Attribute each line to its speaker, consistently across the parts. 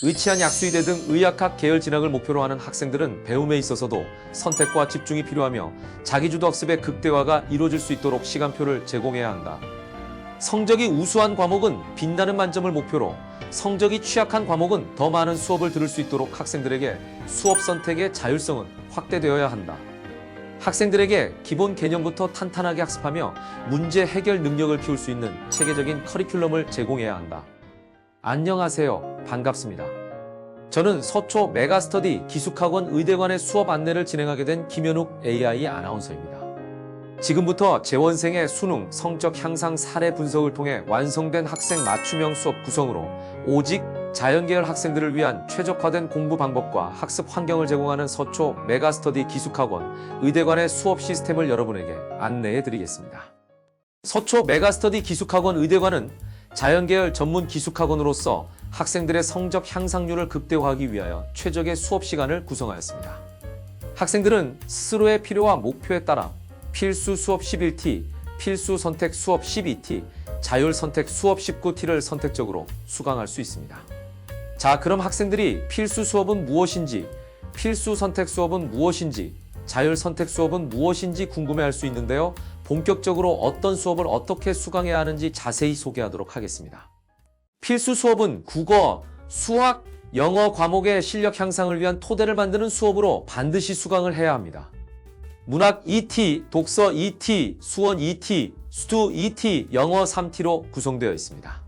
Speaker 1: 의치한 약수의대 등 의학학 계열 진학을 목표로 하는 학생들은 배움에 있어서도 선택과 집중이 필요하며 자기주도 학습의 극대화가 이루어질 수 있도록 시간표를 제공해야 한다. 성적이 우수한 과목은 빛나는 만점을 목표로 성적이 취약한 과목은 더 많은 수업을 들을 수 있도록 학생들에게 수업 선택의 자율성은 확대되어야 한다. 학생들에게 기본 개념부터 탄탄하게 학습하며 문제 해결 능력을 키울 수 있는 체계적인 커리큘럼을 제공해야 한다. 안녕하세요. 반갑습니다. 저는 서초 메가스터디 기숙학원 의대관의 수업 안내를 진행하게 된 김현욱 AI 아나운서입니다. 지금부터 재원생의 수능, 성적 향상 사례 분석을 통해 완성된 학생 맞춤형 수업 구성으로 오직 자연계열 학생들을 위한 최적화된 공부 방법과 학습 환경을 제공하는 서초 메가스터디 기숙학원 의대관의 수업 시스템을 여러분에게 안내해 드리겠습니다. 서초 메가스터디 기숙학원 의대관은 자연계열 전문 기숙학원으로서 학생들의 성적 향상률을 극대화하기 위하여 최적의 수업 시간을 구성하였습니다. 학생들은 스스로의 필요와 목표에 따라 필수 수업 11T, 필수 선택 수업 12T, 자율 선택 수업 19T를 선택적으로 수강할 수 있습니다. 자, 그럼 학생들이 필수 수업은 무엇인지, 필수 선택 수업은 무엇인지, 자율 선택 수업은 무엇인지 궁금해할 수 있는데요. 본격적으로 어떤 수업을 어떻게 수강해야 하는지 자세히 소개하도록 하겠습니다. 필수 수업은 국어, 수학, 영어 과목의 실력 향상을 위한 토대를 만드는 수업으로 반드시 수강을 해야 합니다. 문학 2T, 독서 2T, 수원 2T, 수두 2T, 영어 3T로 구성되어 있습니다.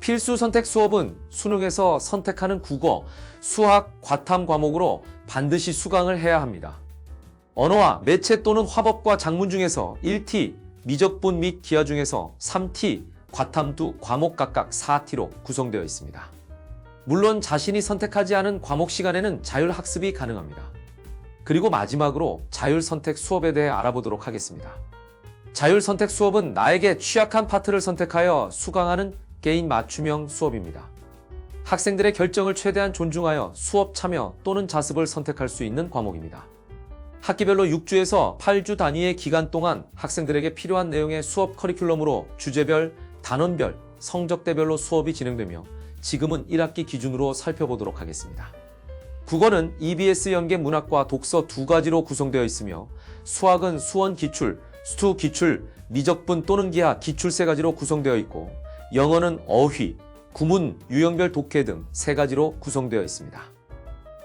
Speaker 1: 필수 선택 수업은 수능에서 선택하는 국어, 수학, 과탐 과목으로 반드시 수강을 해야 합니다. 언어와 매체 또는 화법과 작문 중에서 1T, 미적분 및 기하 중에서 3T, 과탐 두 과목 각각 4T로 구성되어 있습니다. 물론 자신이 선택하지 않은 과목 시간에는 자율 학습이 가능합니다. 그리고 마지막으로 자율 선택 수업에 대해 알아보도록 하겠습니다. 자율 선택 수업은 나에게 취약한 파트를 선택하여 수강하는 개인 맞춤형 수업입니다. 학생들의 결정을 최대한 존중하여 수업 참여 또는 자습을 선택할 수 있는 과목입니다. 학기별로 6주에서 8주 단위의 기간 동안 학생들에게 필요한 내용의 수업 커리큘럼으로 주제별, 단원별, 성적대별로 수업이 진행되며 지금은 1학기 기준으로 살펴보도록 하겠습니다. 국어는 EBS 연계 문학과 독서 두 가지로 구성되어 있으며 수학은 수원 기출, 수투 기출, 미적분 또는 기하 기출 세 가지로 구성되어 있고 영어는 어휘, 구문, 유형별 독해 등 세 가지로 구성되어 있습니다.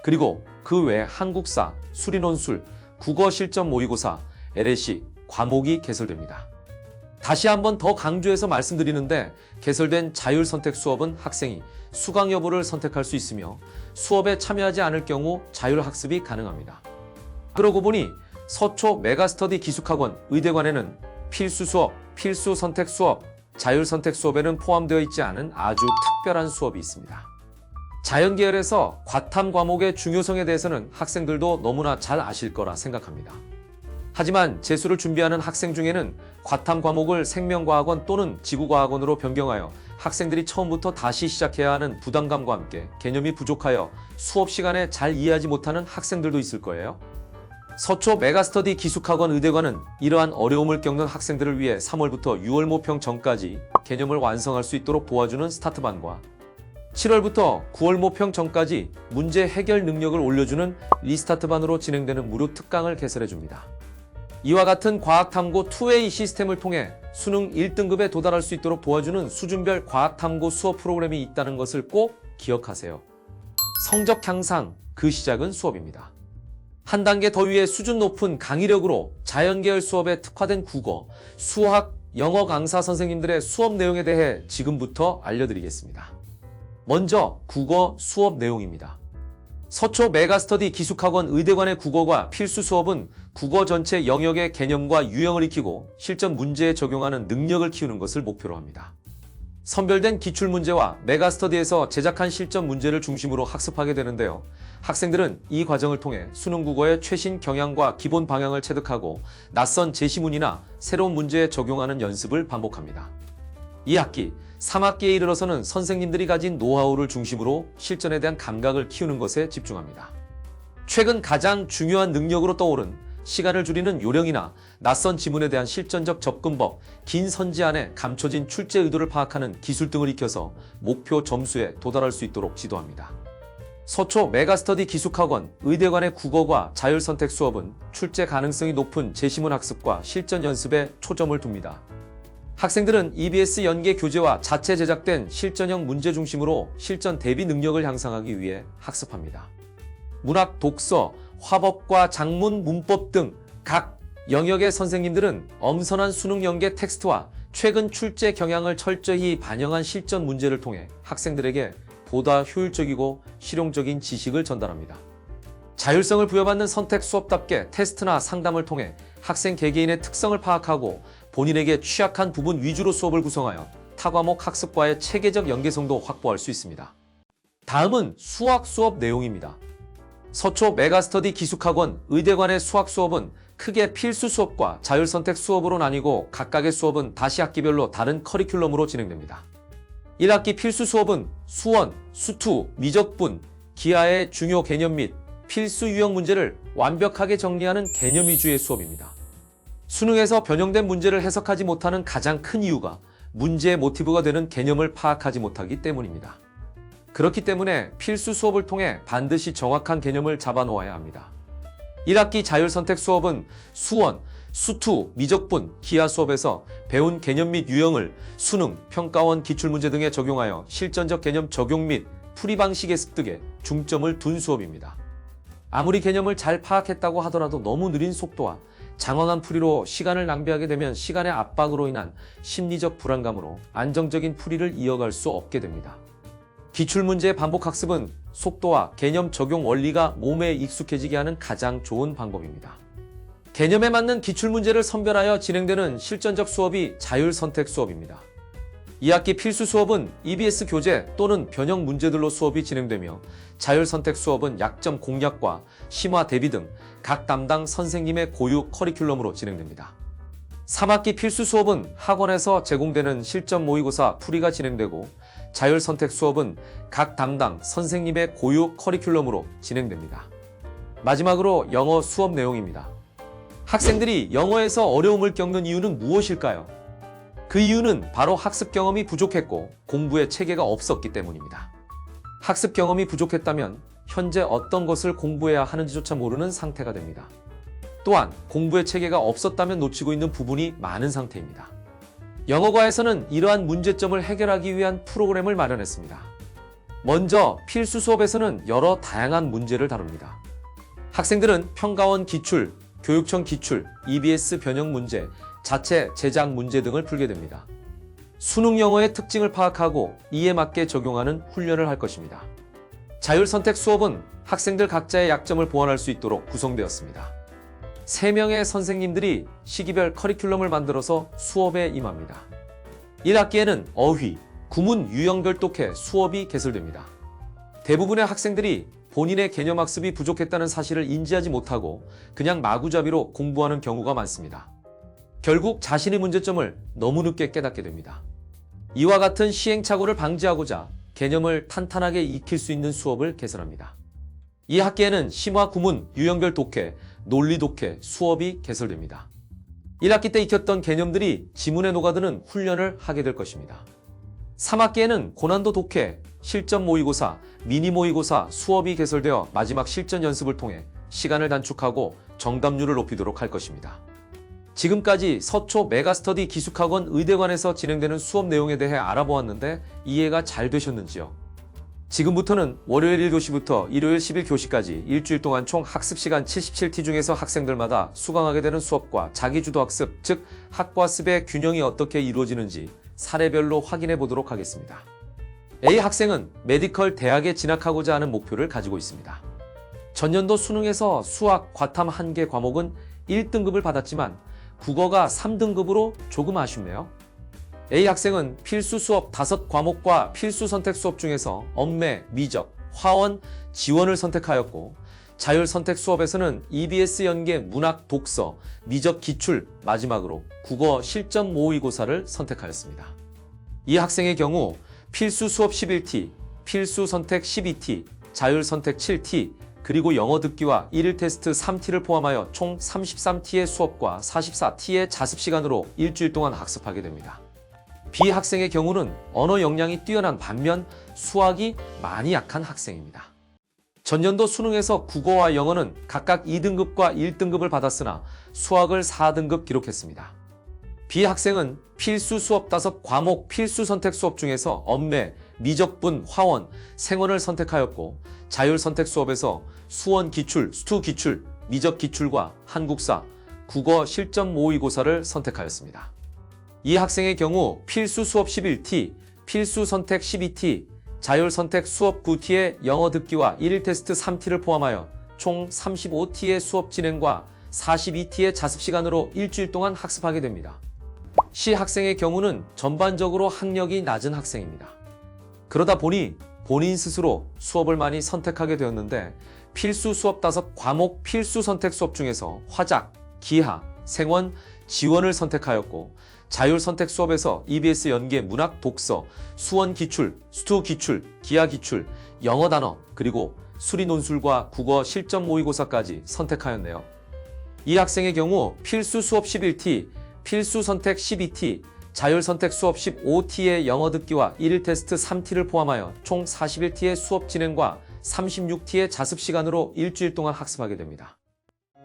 Speaker 1: 그리고 그 외 한국사, 수리논술, 국어 실전 모의고사, LSC 과목이 개설됩니다. 다시 한번 더 강조해서 말씀드리는데 개설된 자율 선택 수업은 학생이 수강 여부를 선택할 수 있으며 수업에 참여하지 않을 경우 자율 학습이 가능합니다. 그러고 보니 서초 메가스터디 기숙학원 의대관에는 필수 수업, 필수 선택 수업, 자율 선택 수업에는 포함되어 있지 않은 아주 특별한 수업이 있습니다. 자연 계열에서 과탐 과목의 중요성에 대해서는 학생들도 너무나 잘 아실 거라 생각합니다. 하지만 재수를 준비하는 학생 중에는 과탐 과목을 생명과학원 또는 지구과학원으로 변경하여 학생들이 처음부터 다시 시작해야 하는 부담감과 함께 개념이 부족하여 수업 시간에 잘 이해하지 못하는 학생들도 있을 거예요. 서초 메가스터디 기숙학원 의대관은 이러한 어려움을 겪는 학생들을 위해 3월부터 6월 모평 전까지 개념을 완성할 수 있도록 도와주는 스타트반과 7월부터 9월 모평 전까지 문제 해결 능력을 올려주는 리스타트반으로 진행되는 무료 특강을 개설해 줍니다. 이와 같은 과학탐구 2A 시스템을 통해 수능 1등급에 도달할 수 있도록 도와주는 수준별 과학탐구 수업 프로그램이 있다는 것을 꼭 기억하세요. 성적 향상, 그 시작은 수업입니다. 한 단계 더 위에 수준 높은 강의력으로 자연계열 수업에 특화된 국어, 수학, 영어 강사 선생님들의 수업 내용에 대해 지금부터 알려드리겠습니다. 먼저 국어 수업 내용입니다. 서초 메가스터디 기숙학원 의대관의 국어과 필수 수업은 국어 전체 영역의 개념과 유형을 익히고 실전 문제에 적용하는 능력을 키우는 것을 목표로 합니다. 선별된 기출 문제와 메가스터디에서 제작한 실전 문제를 중심으로 학습하게 되는데요. 학생들은 이 과정을 통해 수능 국어의 최신 경향과 기본 방향을 체득하고 낯선 제시문이나 새로운 문제에 적용하는 연습을 반복합니다. 2학기, 3학기에 이르러서는 선생님들이 가진 노하우를 중심으로 실전에 대한 감각을 키우는 것에 집중합니다. 최근 가장 중요한 능력으로 떠오른 시간을 줄이는 요령이나 낯선 지문에 대한 실전적 접근법, 긴 선지 안에 감춰진 출제 의도를 파악하는 기술 등을 익혀서 목표 점수에 도달할 수 있도록 지도합니다. 서초 메가스터디 기숙학원 의대관의 국어과 자율선택 수업은 출제 가능성이 높은 제시문 학습과 실전 연습에 초점을 둡니다. 학생들은 EBS 연계 교재와 자체 제작된 실전형 문제 중심으로 실전 대비 능력을 향상하기 위해 학습합니다. 문학, 독서, 화법과 작문, 문법 등 각 영역의 선생님들은 엄선한 수능 연계 텍스트와 최근 출제 경향을 철저히 반영한 실전 문제를 통해 학생들에게 보다 효율적이고 실용적인 지식을 전달합니다. 자율성을 부여받는 선택 수업답게 테스트나 상담을 통해 학생 개개인의 특성을 파악하고 본인에게 취약한 부분 위주로 수업을 구성하여 타과목 학습과의 체계적 연계성도 확보할 수 있습니다. 다음은 수학 수업 내용입니다. 서초 메가스터디 기숙학원 의대관의 수학 수업은 크게 필수 수업과 자율선택 수업으로 나뉘고 각각의 수업은 다시 학기별로 다른 커리큘럼으로 진행됩니다. 1학기 필수 수업은 수원, 수투, 미적분, 기하의 중요 개념 및 필수 유형 문제를 완벽하게 정리하는 개념 위주의 수업입니다. 수능에서 변형된 문제를 해석하지 못하는 가장 큰 이유가 문제의 모티브가 되는 개념을 파악하지 못하기 때문입니다. 그렇기 때문에 필수 수업을 통해 반드시 정확한 개념을 잡아 놓아야 합니다. 1학기 자율선택 수업은 수원, 수투, 미적분, 기하 수업에서 배운 개념 및 유형을 수능, 평가원 기출문제 등에 적용하여 실전적 개념 적용 및 풀이 방식의 습득에 중점을 둔 수업입니다. 아무리 개념을 잘 파악했다고 하더라도 너무 느린 속도와 장황한 풀이로 시간을 낭비하게 되면 시간의 압박으로 인한 심리적 불안감으로 안정적인 풀이를 이어갈 수 없게 됩니다. 기출문제의 반복 학습은 속도와 개념 적용 원리가 몸에 익숙해지게 하는 가장 좋은 방법입니다. 개념에 맞는 기출문제를 선별하여 진행되는 실전적 수업이 자율선택 수업입니다. 2학기 필수 수업은 EBS 교재 또는 변형 문제들로 수업이 진행되며 자율선택 수업은 약점 공략과 심화 대비 등 각 담당 선생님의 고유 커리큘럼으로 진행됩니다. 3학기 필수 수업은 학원에서 제공되는 실전 모의고사 풀이가 진행되고 자율 선택 수업은 각 담당 선생님의 고유 커리큘럼으로 진행됩니다. 마지막으로 영어 수업 내용입니다. 학생들이 영어에서 어려움을 겪는 이유는 무엇일까요? 그 이유는 바로 학습 경험이 부족했고 공부에 체계가 없었기 때문입니다. 학습 경험이 부족했다면 현재 어떤 것을 공부해야 하는지조차 모르는 상태가 됩니다. 또한 공부의 체계가 없었다면 놓치고 있는 부분이 많은 상태입니다. 영어과에서는 이러한 문제점을 해결하기 위한 프로그램을 마련했습니다. 먼저 필수 수업에서는 여러 다양한 문제를 다룹니다. 학생들은 평가원 기출, 교육청 기출, EBS 변형 문제, 자체 제작 문제 등을 풀게 됩니다. 수능 영어의 특징을 파악하고 이에 맞게 적용하는 훈련을 할 것입니다. 자율선택 수업은 학생들 각자의 약점을 보완할 수 있도록 구성되었습니다. 3명의 선생님들이 시기별 커리큘럼을 만들어서 수업에 임합니다. 1학기에는 어휘, 구문 유형별 독해 수업이 개설됩니다. 대부분의 학생들이 본인의 개념 학습이 부족했다는 사실을 인지하지 못하고 그냥 마구잡이로 공부하는 경우가 많습니다. 결국 자신의 문제점을 너무 늦게 깨닫게 됩니다. 이와 같은 시행착오를 방지하고자 개념을 탄탄하게 익힐 수 있는 수업을 개설합니다. 이 학기에는 심화 구문, 유형별 독해, 논리 독해, 수업이 개설됩니다. 1학기 때 익혔던 개념들이 지문에 녹아드는 훈련을 하게 될 것입니다. 3학기에는 고난도 독해, 실전 모의고사, 미니 모의고사, 수업이 개설되어 마지막 실전 연습을 통해 시간을 단축하고 정답률을 높이도록 할 것입니다. 지금까지 서초 메가스터디 기숙학원 의대관에서 진행되는 수업 내용에 대해 알아보았는데 이해가 잘 되셨는지요? 지금부터는 월요일 1교시부터 일요일 11교시까지 일주일 동안 총 학습시간 77티 중에서 학생들마다 수강하게 되는 수업과 자기주도 학습, 즉 학과 습의 균형이 어떻게 이루어지는지 사례별로 확인해 보도록 하겠습니다. A 학생은 메디컬 대학에 진학하고자 하는 목표를 가지고 있습니다. 전년도 수능에서 수학, 과탐 한 개 과목은 1등급을 받았지만 국어가 3등급으로 조금 아쉽네요. A 학생은 필수 수업 5과목과 필수 선택 수업 중에서 엄매, 미적, 화원, 지원을 선택하였고 자율 선택 수업에서는 EBS 연계 문학 독서, 미적 기출, 마지막으로 국어 실전 모의고사를 선택하였습니다. 이 학생의 경우 필수 수업 11T, 필수 선택 12T, 자율 선택 7T, 그리고 영어 듣기와 1일 테스트 3T를 포함하여 총 33T의 수업과 44T의 자습 시간으로 일주일 동안 학습하게 됩니다. B 학생의 경우는 언어 역량이 뛰어난 반면 수학이 많이 약한 학생입니다. 전년도 수능에서 국어와 영어는 각각 2등급과 1등급을 받았으나 수학을 4등급 기록했습니다. B 학생은 필수 수업 5과목 필수 선택 수업 중에서 엄매, 미적분, 화원, 생원을 선택하였고 자율 선택 수업에서 수원 기출, 수투 기출, 미적 기출과 한국사, 국어 실전 모의고사를 선택하였습니다. 이 학생의 경우 필수 수업 11T, 필수 선택 12T, 자율 선택 수업 9T의 영어 듣기와 1일 테스트 3T를 포함하여 총 35T의 수업 진행과 42T의 자습 시간으로 일주일 동안 학습하게 됩니다. C 학생의 경우는 전반적으로 학력이 낮은 학생입니다. 그러다 보니 본인 스스로 수업을 많이 선택하게 되었는데 필수 수업 5과목 필수 선택 수업 중에서 화작, 기하, 생원, 지원을 선택하였고 자율 선택 수업에서 EBS 연계 문학 독서, 수원 기출, 수투 기출, 기하 기출, 영어 단어, 그리고 수리 논술과 국어 실전 모의고사까지 선택하였네요. 이 학생의 경우 필수 수업 11T, 필수 선택 12T, 자율 선택 수업 15T의 영어 듣기와 1일 테스트 3T를 포함하여 총 41T의 수업 진행과 36T의 자습 시간으로 일주일 동안 학습하게 됩니다.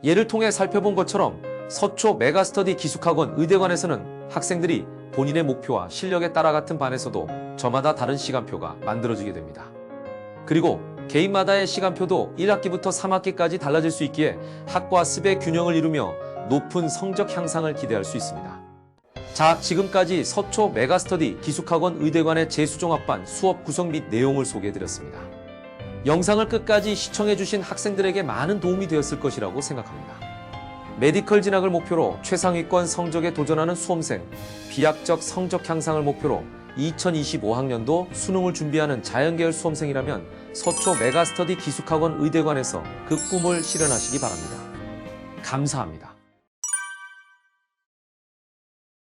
Speaker 1: 예를 통해 살펴본 것처럼 서초 메가스터디 기숙학원 의대관에서는 학생들이 본인의 목표와 실력에 따라 같은 반에서도 저마다 다른 시간표가 만들어지게 됩니다. 그리고 개인마다의 시간표도 1학기부터 3학기까지 달라질 수 있기에 학과 습의 균형을 이루며 높은 성적 향상을 기대할 수 있습니다. 자, 지금까지 서초 메가스터디 기숙학원 의대관의 재수종 합반 수업 구성 및 내용을 소개해드렸습니다. 영상을 끝까지 시청해주신 학생들에게 많은 도움이 되었을 것이라고 생각합니다. 메디컬 진학을 목표로 최상위권 성적에 도전하는 수험생, 비약적 성적 향상을 목표로 2025학년도 수능을 준비하는 자연계열 수험생이라면 서초 메가스터디 기숙학원 의대관에서 그 꿈을 실현하시기 바랍니다. 감사합니다.